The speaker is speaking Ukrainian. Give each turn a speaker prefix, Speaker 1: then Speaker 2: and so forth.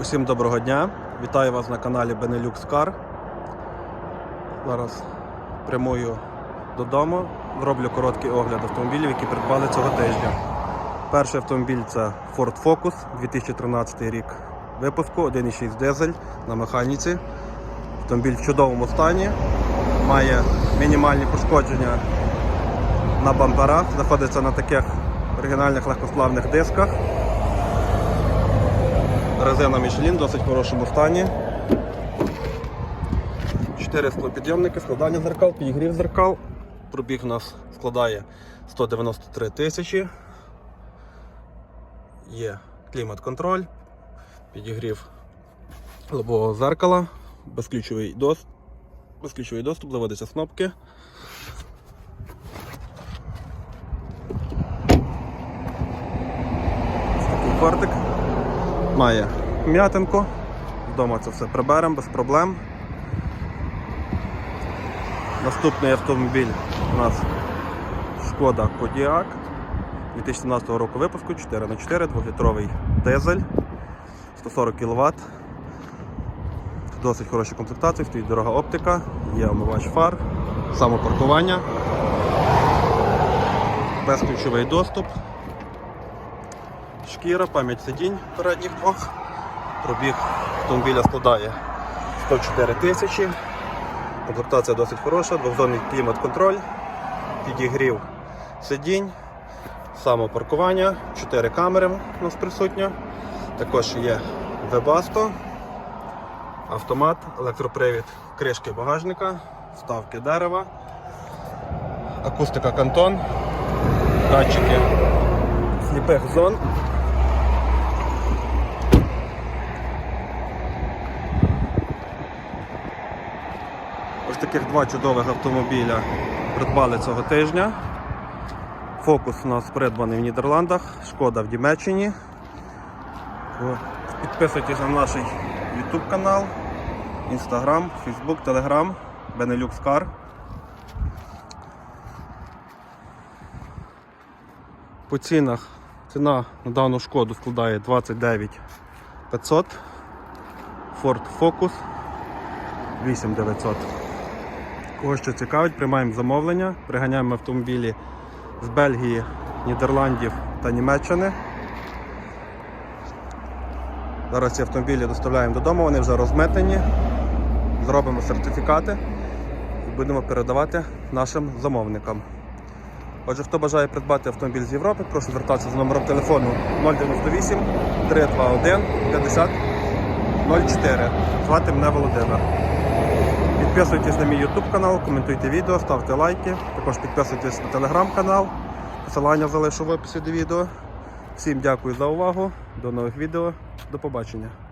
Speaker 1: Усім доброго дня! Вітаю вас на каналі Benelux Car. Зараз прямую додому. Зроблю короткий огляд автомобілів, які придбали цього тижня. Перший автомобіль це Ford Focus 2013 рік випуску, 1,6 дизель на механіці. Автомобіль в чудовому стані, має мінімальні пошкодження на бамперах, знаходиться на таких оригінальних легкосплавних дисках. Резина Michelin в досить хорошому стані. 4 склопідйомники, складання зеркал, підігрів зеркал. Пробіг у нас складає 193 тисячі. Є клімат-контроль, підігрів лобового зеркала, безключовий доступ, безключовий доступ, заводяться кнопки. Ось такий фортик. Має м'ятинку. Вдома це все приберемо без проблем. Наступний автомобіль у нас Шкода Kodiaq 2017 року випуску 4х4, 2-літровий дизель, 140 кВт. Досить хороші комплектації, стоїть дорога оптика, є омивач фар, самопаркування, безключовий доступ, шкіра, пам'ять сидінь передніх двох. Пробіг автомобіля складає 104 тисячі. Комплектація досить хороша, двохзонний клімат-контроль, підігрів сидінь, самопаркування, 4 камери у нас присутньо. Також є Webasto, автомат, електропривід кришки багажника, вставки дерева, акустика кантон, датчики сліпих зон. Ось таких два чудових автомобіля придбали цього тижня. Фокус у нас придбаний в Нідерландах, шкода в Німеччині. Підписуйтесь на наш YouTube канал, Instagram, Facebook, Telegram, Benelux Car. По цінах ціна на дану шкоду складає 29 500. Ford Focus 8900. Кого що цікавить, приймаємо замовлення, приганяємо автомобілі з Бельгії, Нідерландів та Німеччини. Зараз ці автомобілі доставляємо додому, вони вже розметені. Зробимо сертифікати і будемо передавати нашим замовникам. Отже, хто бажає придбати автомобіль з Європи, прошу звертатися за номером телефону 098 321 50 04. Звати мене Володимир. Підписуйтесь на мій YouTube канал, коментуйте відео, ставте лайки. Також підписуйтесь на телеграм канал. Посилання залишу в описі до відео. Всім дякую за увагу. До нових відео. До побачення.